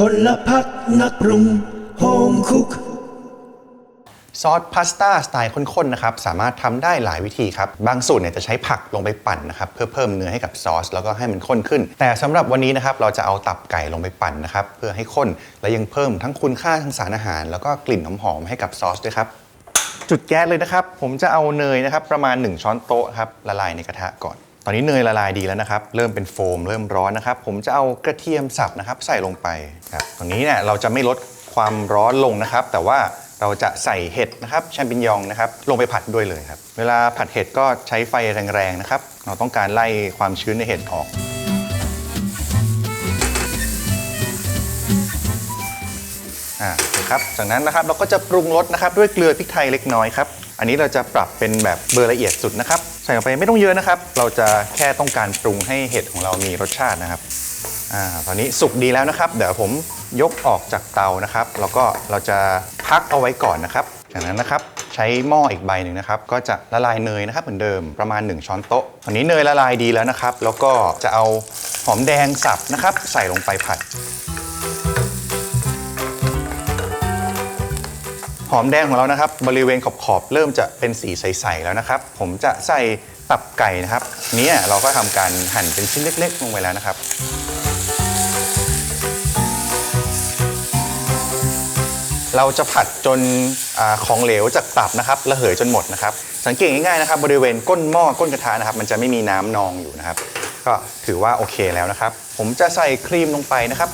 พลพักนักปรุงโฮมคุก ซอสพาสต้าสไตล์ข้นๆนะครับสามารถทำได้หลายวิธีครับ บางสูตรเนี่ยจะใช้ผักลงไปปั่นนะครับเพื่อเพิ่มเนื้อให้กับซอส แล้วก็ให้มันข้นขึ้น แต่สำหรับวันนี้นะครับเราจะเอาตับไก่ลงไปปั่นนะครับเพื่อให้ข้นและยังเพิ่มทั้งคุณค่าทางสารอาหาร แล้วก็กลิ่นหอมๆให้กับซอสด้วยครับ จุดแก๊สเลยนะครับ ผมจะเอาเนยนะครับประมาณ 1 ช้อนโต๊ะครับละลายในกระทะก่อน ตอนนี้เนยละลายดีแล้วนะครับ เริ่มเป็นโฟม เริ่มร้อนนะครับ ผมจะเอากระเทียมสับนะครับใส่ลงไปครับตอนนี้เนี่ยเราจะไม่ลดความร้อนลงนะครับ แต่ว่าเราจะใส่เห็ดนะครับแชมปิญญองนะครับลงไปผัดด้วยเลยครับ เวลาผัดเห็ดก็ใช้ไฟแรงๆนะครับ เราต้องการไล่ความชื้นในเห็ดออก อ่า ครับ จากนั้นนะครับเราก็จะปรุงรสนะครับด้วยเกลือพริกไทยเล็กน้อยครับ อันนี้เราจะปรับเป็นแบบเบอร์ละเอียดสุดนะครับ ใส่ลงไปไม่ต้องเยอะนะครับ เราจะแค่ต้องการปรุงให้เห็ดของเรามีรสชาตินะครับอ่าตอนนี้สุกดีแล้วนะครับ เดี๋ยวผมยกออกจากเตานะครับ แล้วก็เราจะพักเอาไว้ก่อนนะครับ จากนั้นนะครับใช้หม้ออีกใบหนึ่งนะครับ ก็จะละลายเนยนะครับเหมือนเดิมประมาณ 1 ช้อนโต๊ะตอนนี้เนยละลายดีแล้วนะครับ แล้วก็จะเอาหอมแดงสับนะครับ ใส่ลงไปผัด หอมแดงของเรานะครับ บริเวณขอบๆเริ่มจะเป็นสีใสๆแล้วนะครับ ผมจะใส่ตับไก่นะครับเนี้เราก็ทำการหั่นเป็นชิ้นเล็ก ๆ ลงไปแล้วนะครับเราจะผัดจนอของเหลวจากตับนะครับระเหยจนหมดนะครับ สังเกตง่ายๆนะครับ บริเวณก้นหม้อก้นกระทะนะครับ มันจะไม่มีน้ำนองอยู่นะครับ ก็ถือว่าโอเคแล้วนะครับ ผมจะใส่ครีมลงไปนะครับ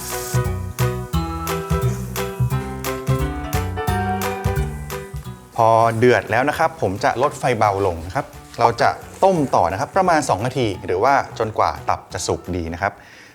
อเดือดแล้วนะครับ ผมจะลดไฟเบาลงนะครับ เราจะต้มต่อนะครับประมาณ 2 นาที หรือว่าจนกว่าตับจะสุกดีนะครับ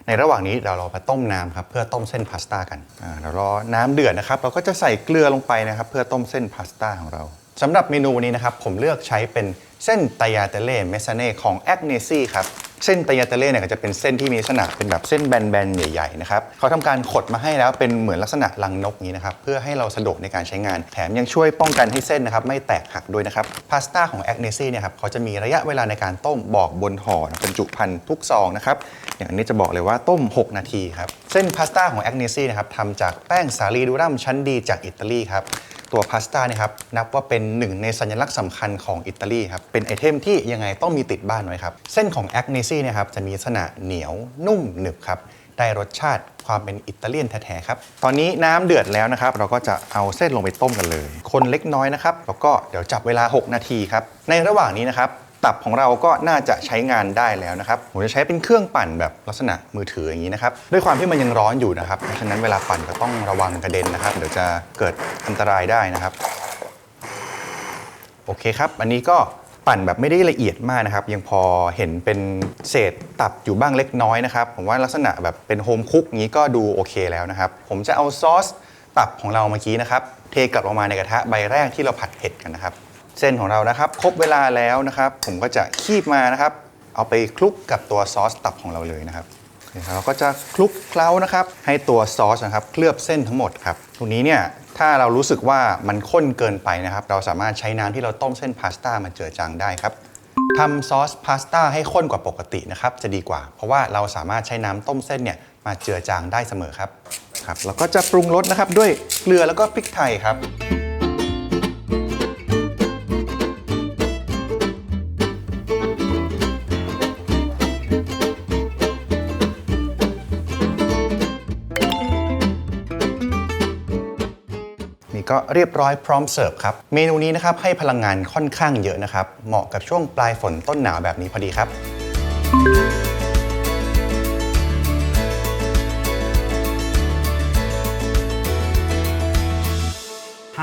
ในระหว่างนี้เราเรามาต้มน้ำครับเพื่อต้มเส้นพาสต้ากันอ่ารอน้ำเดือดนะครับ เราก็จะใส่เกลือลงไปนะครับ เพื่อต้มเส้นพาสต้าของเราสำหรับเมนูนี้นะครับผมเลือกใช้เป็นเส้นตายาเตเล่เมซาเน่ของแอคเนซี่ครับ เส้นตายาเตเล่เนี่ยจะเป็นเส้นที่มีลักษณะเป็นแบบเส้นแบนๆ ใหญ่ๆนะครับเขาทำการขดมาให้แล้วเป็นเหมือนลักษณะลังนกนี้นะครับเพื่อให้เราสะดวกในการใช้งาน แถมยังช่วยป้องกันให้เส้นนะครับไม่แตกหักด้วยนะครับพาสต้าของแอคเนซี่เนี่ยครับเขาจะมีระยะเวลาในการต้มบอกบนห่อบรรจุภัณฑ์ทุกซองนะครับอย่างนนี้จะบอกเลยว่าต้ม 6 นาทีครับเส้นพาสต้าของแอคเนซี่นะครับทำจากแป้งสาลีดูรัมชั้นดีจากอิตาลีครับ ตัวพาสต้าเนี่ยครับนับว่าเป็นหนึ่งในสัญลักษณ์สำคัญของอิตาลีครับเป็นไอเทมที่ยังไงต้องมีติดบ้านไว้ครับ เส้นของแอคเนซี่เนี่ยครับจะมีลักษณะเหนียวนุ่มหนึบครับได้รสชาติความเป็นอิตาเลียนแท้ๆครับ ตอนนี้น้ำเดือดแล้วนะครับ เราก็จะเอาเส้นลงไปต้มกันเลย คนเล็กน้อยนะครับ แล้วก็เดี๋ยวจับเวลา 6 นาทีครับ ในระหว่างนี้นะครับ ตับของเราก็น่าจะใช้งานได้แล้วนะครับผมจะใช้เป็นเครื่องปั่นแบบลักษณะมือถืออย่างนี้นะครับด้วยความที่มันยังร้อนอยู่นะครับเพราะฉะนั้นเวลาปั่นก็ต้องระวังกระเด็นนะครับ เดี๋ยวจะเกิดอันตรายได้นะครับโอเคครับ อันนี้ก็ปั่นแบบไม่ได้ละเอียดมากนะครับ ยังพอเห็นเป็นเศษตับอยู่บ้างเล็กน้อยนะครับ ผมว่าลักษณะแบบเป็นโฮมคุกอย่างนี้ก็ดูโอเคแล้วนะครับ ผมจะเอาซอสตับของเราเมื่อกี้นะครับ เทกลับลงมาในกระทะใบแรกที่เราผัดเห็ดกันนะครับ เส้นของเรานะครับ ครบเวลาแล้วนะครับ ผมก็จะคีบมานะครับ เอาไปคลุกกับตัวซอสตับของเราเลยนะครับเราก็จะคลุกเคล้านะครับ ให้ตัวซอสนะครับเคลือบเส้นทั้งหมดครับตรงนี้เนี่ยถ้าเรารู้สึกว่ามันข้นเกินไปนะครับ เราสามารถใช้น้ำที่เราต้มเส้นพาสต้ามาเจือจางได้ครับทำซอสพาสต้าให้ข้นกว่าปกตินะครับจะดีกว่า เพราะว่าเราสามารถใช้น้ำต้มเส้นเนี่ยมาเจือจางได้เสมอครับครับแล้วก็จะปรุงรสนะครับด้วยเกลือแล้วก็พริกไทยครับ ก็เรียบร้อยพร้อมเสิร์ฟครับ เมนูนี้นะครับให้พลังงานค่อนข้างเยอะนะครับ เหมาะกับช่วงปลายฝนต้นหนาวแบบนี้พอดีครับ